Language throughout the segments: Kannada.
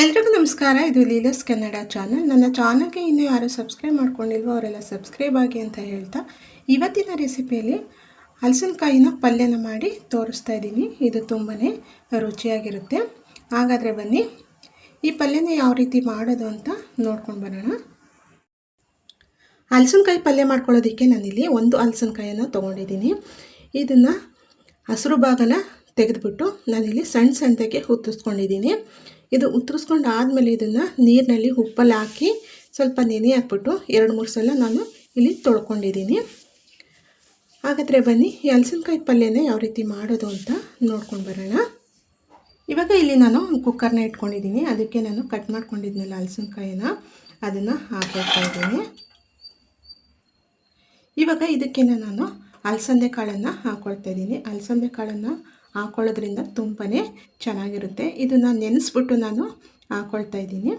ನಮಸ್ಕಾರ. ಇದು ಲೀಲಸ್ ಕನ್ನಡ ಚಾನಲ್. ನನ್ನ ಚಾನಲ್ಗೆ ಇನ್ನೂ ಯಾರು ಸಬ್ಸ್ಕ್ರೈಬ್ ಮಾಡ್ಕೊಂಡಿಲ್ವೋ ಅವರೆಲ್ಲ ಸಬ್ಸ್ಕ್ರೈಬ್ ಆಗಿ ಅಂತ ಹೇಳ್ತಾ ಇವತ್ತಿನ ರೆಸಿಪಿಯಲ್ಲಿ ಹಲಸಿನಕಾಯಿನ ಪಲ್ಯನ ಮಾಡಿ ತೋರಿಸ್ತಾ ಇದ್ದೀನಿ. ಇದು ತುಂಬಾ ರುಚಿಯಾಗಿರುತ್ತೆ. ಹಾಗಾದರೆ ಬನ್ನಿ, ಈ ಪಲ್ಯನ ಯಾವ ರೀತಿ ಮಾಡೋದು ಅಂತ ನೋಡ್ಕೊಂಡು ಬರೋಣ. ಹಲಸಿನಕಾಯಿ ಪಲ್ಯ ಮಾಡ್ಕೊಳ್ಳೋದಕ್ಕೆ ನಾನಿಲ್ಲಿ ಒಂದು ಹಲಸಿನಕಾಯನ್ನು ತೊಗೊಂಡಿದ್ದೀನಿ. ಇದನ್ನು ಹಸಿರು ಭಾಗನ ತೆಗೆದುಬಿಟ್ಟು ನಾನಿಲ್ಲಿ ಸಣ್ಣ ಸಣ್ಣದಾಗೆ ಉತ್ತರಿಸ್ಕೊಂಡಿದ್ದೀನಿ ಇದು ಉತ್ತರಿಸ್ಕೊಂಡು ಆದಮೇಲೆ ಇದನ್ನು ನೀರಿನಲ್ಲಿ ಉಪ್ಪಲ್ಲಿ ಹಾಕಿ ಸ್ವಲ್ಪ ನೆನೆ ಹಾಕ್ಬಿಟ್ಟು ಎರಡು ಮೂರು ಸಲ ನಾನು ಇಲ್ಲಿ ತೊಳ್ಕೊಂಡಿದ್ದೀನಿ. ಹಾಗಾದರೆ ಬನ್ನಿ, ಈ ಹಲಸಿನಕಾಯಿ ಪಲ್ಯನೇ ಯಾವ ರೀತಿ ಮಾಡೋದು ಅಂತ ನೋಡ್ಕೊಂಡು ಬರೋಣ. ಇವಾಗ ಇಲ್ಲಿ ನಾನು ಒಂದು ಕುಕ್ಕರ್ನ ಇಟ್ಕೊಂಡಿದ್ದೀನಿ. ಅದಕ್ಕೆ ನಾನು ಕಟ್ ಮಾಡ್ಕೊಂಡಿದ್ನಲ್ಲ ಹಲಸಿನಕಾಯಿನ. ಅದನ್ನು ಹಾಕೊಳ್ತಾ ಇದ್ದೀನಿ. ಇವಾಗ ಇದಕ್ಕೆ ನಾನು ಅಲಸಂದೆ ಕಾಳನ್ನು ಹಾಕ್ಕೊಳ್ತಾ ಇದ್ದೀನಿ. ಅಲಸಂದೆ ಕಾಳನ್ನು ಹಾಕೊಳ್ಳೋದ್ರಿಂದ ತುಂಬಾ ಚೆನ್ನಾಗಿರುತ್ತೆ. ಇದನ್ನು ನೆನೆಸ್ಬಿಟ್ಟು ನಾನು ಹಾಕ್ಕೊಳ್ತಾ ಇದ್ದೀನಿ.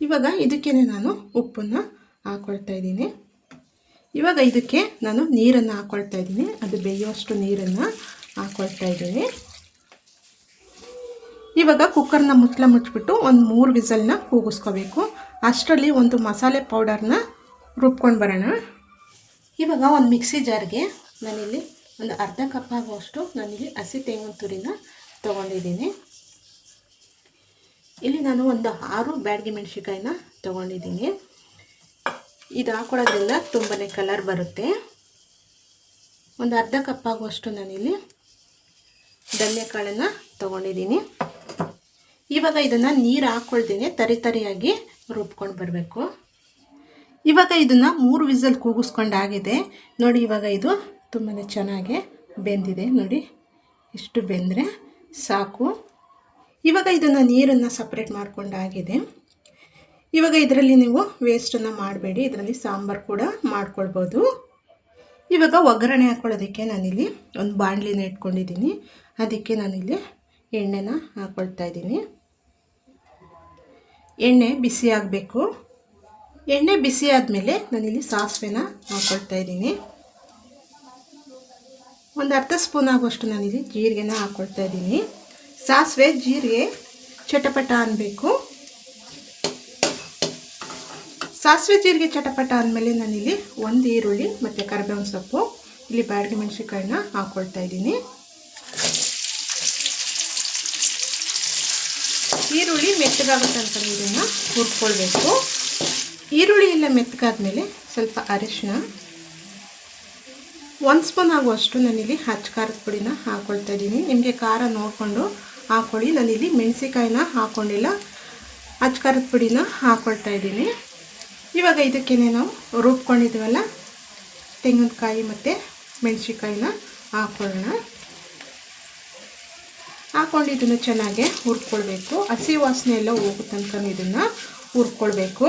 ಇವಾಗ ಇದಕ್ಕೇ ನಾನು ಉಪ್ಪನ್ನು ಹಾಕ್ಕೊಳ್ತಾ ಇದ್ದೀನಿ. ಇವಾಗ ಇದಕ್ಕೆ ನಾನು ನೀರನ್ನು ಹಾಕೊಳ್ತಾ ಇದ್ದೀನಿ. ಅದು ಬೇಯೋಷ್ಟು ನೀರನ್ನು ಹಾಕ್ಕೊಳ್ತಾ ಇದ್ದೀನಿ. ಇವಾಗ ಕುಕ್ಕರ್ನ ಮುಚ್ಚಲ ಮುಚ್ಚಿಬಿಟ್ಟು ಒಂದು ಮೂರು ವಿಸಲ್ನ ಕೂಗಿಸ್ಕೋಬೇಕು. ಅಷ್ಟರಲ್ಲಿ ಒಂದು ಮಸಾಲೆ ಪೌಡರ್ನ ರುಬ್ಕೊಂಡು ಬರೋಣ. ಇವಾಗ ಒಂದು ಮಿಕ್ಸಿ ಜಾರ್ಗೆ ನಾನಿಲ್ಲಿ ಒಂದು ಅರ್ಧ ಕಪ್ ಆಗುವಷ್ಟು ನಾನಿಲ್ಲಿ ಹಸಿ ತೆಂಗಿನ ತುರಿನ ತೊಗೊಂಡಿದ್ದೀನಿ. ಇಲ್ಲಿ ನಾನು ಒಂದು ಆರು ಬ್ಯಾಡಗಿ ಮೆಣಸಿಕಾಯಿನ ತೊಗೊಂಡಿದ್ದೀನಿ. ಇದು ಹಾಕೊಳ್ಳೋದ್ರಿಂದ ತುಂಬಾ ಕಲರ್ ಬರುತ್ತೆ. ಒಂದು ಅರ್ಧ ಕಪ್ ಆಗುವಷ್ಟು ನಾನಿಲ್ಲಿ ಧನ್ಯಕಾಳನ್ನು ತೊಗೊಂಡಿದ್ದೀನಿ. ಇವಾಗ ಇದನ್ನು ನೀರು ಹಾಕ್ಕೊಳ್ತೀನಿ ತರಿ ತರಿಯಾಗಿ ರುಬ್ಕೊಂಡು ಬರಬೇಕು. ಇವಾಗ ಇದನ್ನು ಮೂರು ವಿಸಲ್ ಕೂಗಿಸ್ಕೊಂಡಾಗಿದೆ. ನೋಡಿ, ಇವಾಗ ಇದು ತುಂಬಾ ಚೆನ್ನಾಗಿ ಬೆಂದಿದೆ. ನೋಡಿ ಇಷ್ಟು ಬೆಂದರೆ ಸಾಕು. ಇವಾಗ ಇದನ್ನು ನೀರನ್ನು ಸಪ್ರೇಟ್ ಮಾಡಿಕೊಂಡಾಗಿದೆ. ಇವಾಗ ಇದರಲ್ಲಿ ನೀವು ವೇಸ್ಟನ್ನು ಮಾಡಬೇಡಿ. ಇದರಲ್ಲಿ ಸಾಂಬಾರು ಕೂಡ ಮಾಡ್ಕೊಳ್ಬೋದು. ಇವಾಗ ಒಗ್ಗರಣೆ ಹಾಕ್ಕೊಳ್ಳೋದಕ್ಕೆ ನಾನಿಲ್ಲಿ ಒಂದು ಬಾಣಲಿನ ಇಟ್ಕೊಂಡಿದ್ದೀನಿ. ಅದಕ್ಕೆ ನಾನಿಲ್ಲಿ ಎಣ್ಣೆನ ಹಾಕ್ಕೊಳ್ತಾ ಇದ್ದೀನಿ. ಎಣ್ಣೆ ಬಿಸಿ ಆಗಬೇಕು. ಎಣ್ಣೆ ಬಿಸಿ ಆದಮೇಲೆ ನಾನಿಲ್ಲಿ ಸಾಸಿವೆನ ಹಾಕ್ಕೊಳ್ತಾ ಇದ್ದೀನಿ. ಒಂದು ಅರ್ಧ ಸ್ಪೂನ್ ಆಗುವಷ್ಟು ನಾನಿಲ್ಲಿ ಜೀರಿಗೆನ ಹಾಕ್ಕೊಳ್ತಾ ಇದ್ದೀನಿ. ಸಾಸಿವೆ ಜೀರಿಗೆ ಚಟಪಟ ಅನ್ನಬೇಕು ಸಾಸಿವೆ ಜೀರಿಗೆ ಚಟಪಟ ಅಂದಮೇಲೆ ನಾನಿಲ್ಲಿ ಒಂದು ಈರುಳ್ಳಿ ಮತ್ತು ಕರಿಬೇವಿನ ಸೊಪ್ಪು, ಇಲ್ಲಿ ಬ್ಯಾಡಗಿ ಮೆಣಸಿನ್ಕಾಯಿನ ಹಾಕ್ಕೊಳ್ತಾ ಇದ್ದೀನಿ. ಈರುಳ್ಳಿ ಮೆತ್ತಗಾಗುತ್ತೆ ಅಂತ ಇದನ್ನು ಹುರ್ಕೊಳ್ಬೇಕು. ಈರುಳ್ಳಿ ಎಲ್ಲ ಮೆತ್ತಗಾದ್ಮೇಲೆ ಸ್ವಲ್ಪ ಅರಿಶಿನ ಒಂದು ಸ್ಪೂನ್ ಆಗುವಷ್ಟು ನಾನಿಲ್ಲಿ ಹಚ್ಚ ಖಾರದ ಪುಡಿನ ಹಾಕ್ಕೊಳ್ತಾ ಇದ್ದೀನಿ. ನಿಮಗೆ ಖಾರ ನೋಡಿಕೊಂಡು ಹಾಕ್ಕೊಳ್ಳಿ ನಾನಿಲ್ಲಿ ಮೆಣಸಿಕಾಯಿನ ಹಾಕ್ಕೊಂಡಿಲ್ಲ ಹಚ್ಚ ಖಾರದ ಪುಡಿನ ಹಾಕ್ಕೊಳ್ತಾ ಇದ್ದೀನಿ. ಇವಾಗ ಇದಕ್ಕೆ ನಾವು ರುಬ್ಕೊಂಡಿದ್ದೀವಲ್ಲ ತೆಂಗಿನಕಾಯಿ ಮತ್ತು ಮೆಣಸಿಕಾಯಿನ ಹಾಕ್ಕೊಳ್ಳೋಣ ಹಾಕ್ಕೊಂಡು ಇದನ್ನು ಚೆನ್ನಾಗಿ ಹುರ್ಕೊಳ್ಬೇಕು. ಹಸಿ ವಾಸನೆ ಎಲ್ಲ ಹೋಗೋ ತನಕ ಇದನ್ನು ಹುರ್ಕೊಳ್ಬೇಕು.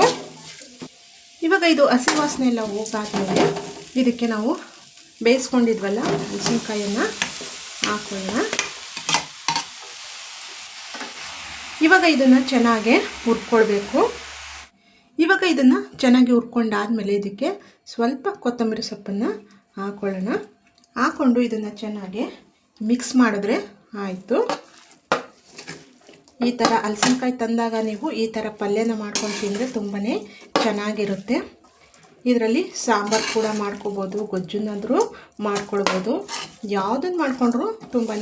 ಇವಾಗ ಇದು ಹಸಿ ವಾಸನೆ ಎಲ್ಲ ಹೋಗಾದ್ಮೇಲೆ ಇದಕ್ಕೆ ನಾವು ಬೇಯಿಸ್ಕೊಂಡಿದ್ವಲ್ಲ ಮೆಣಸಿನ್ಕಾಯನ್ನು ಹಾಕೋಣ ಇವಾಗ ಇದನ್ನು ಚೆನ್ನಾಗೆ ಹುರ್ಕೊಳ್ಬೇಕು. ಇವಾಗ ಇದನ್ನು ಚೆನ್ನಾಗಿ ಹುರ್ಕೊಂಡಾದ್ಮೇಲೆ ಇದಕ್ಕೆ ಸ್ವಲ್ಪ ಕೊತ್ತಂಬರಿ ಸೊಪ್ಪನ್ನು ಹಾಕೊಳ್ಳೋಣ. ಹಾಕ್ಕೊಂಡು ಇದನ್ನು ಚೆನ್ನಾಗಿ ಮಿಕ್ಸ್ ಮಾಡಿದ್ರೆ ಆಯಿತು. ಈ ಥರ ಹಲಸಿನಕಾಯಿ ತಂದಾಗ ನೀವು ಈ ಥರ ಪಲ್ಯನ ಮಾಡ್ಕೊಂಡು ತಿಂದರೆ ತುಂಬಾ ಚೆನ್ನಾಗಿರುತ್ತೆ. ಇದರಲ್ಲಿ ಸಾಂಬಾರು ಕೂಡ ಮಾಡ್ಕೋಬೋದು ಗೊಜ್ಜನ್ನಾದರೂ ಮಾಡ್ಕೊಳ್ಬೋದು. ಯಾವುದನ್ನು ಮಾಡಿಕೊಂಡ್ರೂ ತುಂಬಾ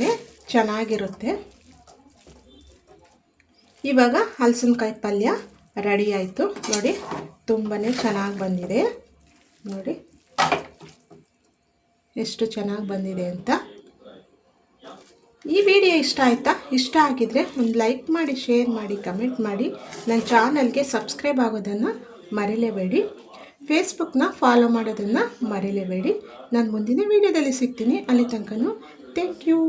ಚೆನ್ನಾಗಿರುತ್ತೆ. ಇವಾಗ ಹಲಸಿನಕಾಯಿ ಪಲ್ಯ ರೆಡಿ ಆಯಿತು. ನೋಡಿ ತುಂಬಾ ಚೆನ್ನಾಗಿ ಬಂದಿದೆ. ನೋಡಿ, ಎಷ್ಟು ಚೆನ್ನಾಗಿ ಬಂದಿದೆ ಅಂತ. ಈ ವಿಡಿಯೋ ಇಷ್ಟ ಆಯಿತಾ? ಇಷ್ಟ ಆಗಿದ್ರೆ ಒಂದು ಲೈಕ್ ಮಾಡಿ, ಶೇರ್ ಮಾಡಿ, ಕಮೆಂಟ್ ಮಾಡಿ. ನನ್ನ ಚಾನಲ್ಗೆ ಸಬ್ಸ್ಕ್ರೈಬ್ ಆಗೋದನ್ನು ಮರಿಲೇಬೇಡಿ. ಫೇಸ್ಬುಕ್ನ ಫಾಲೋ ಮಾಡೋದನ್ನು ಮರೀಲೇಬೇಡಿ. ನಾನು ಮುಂದಿನ ವೀಡಿಯೋದಲ್ಲಿ ಸಿಗ್ತೀನಿ. ಅಲ್ಲಿ ತನಕನೂ ಥ್ಯಾಂಕ್ ಯು